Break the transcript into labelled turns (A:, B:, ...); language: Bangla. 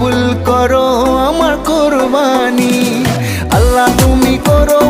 A: কবুল করো আমার কোরবানি। আল্লাহ তুমি করো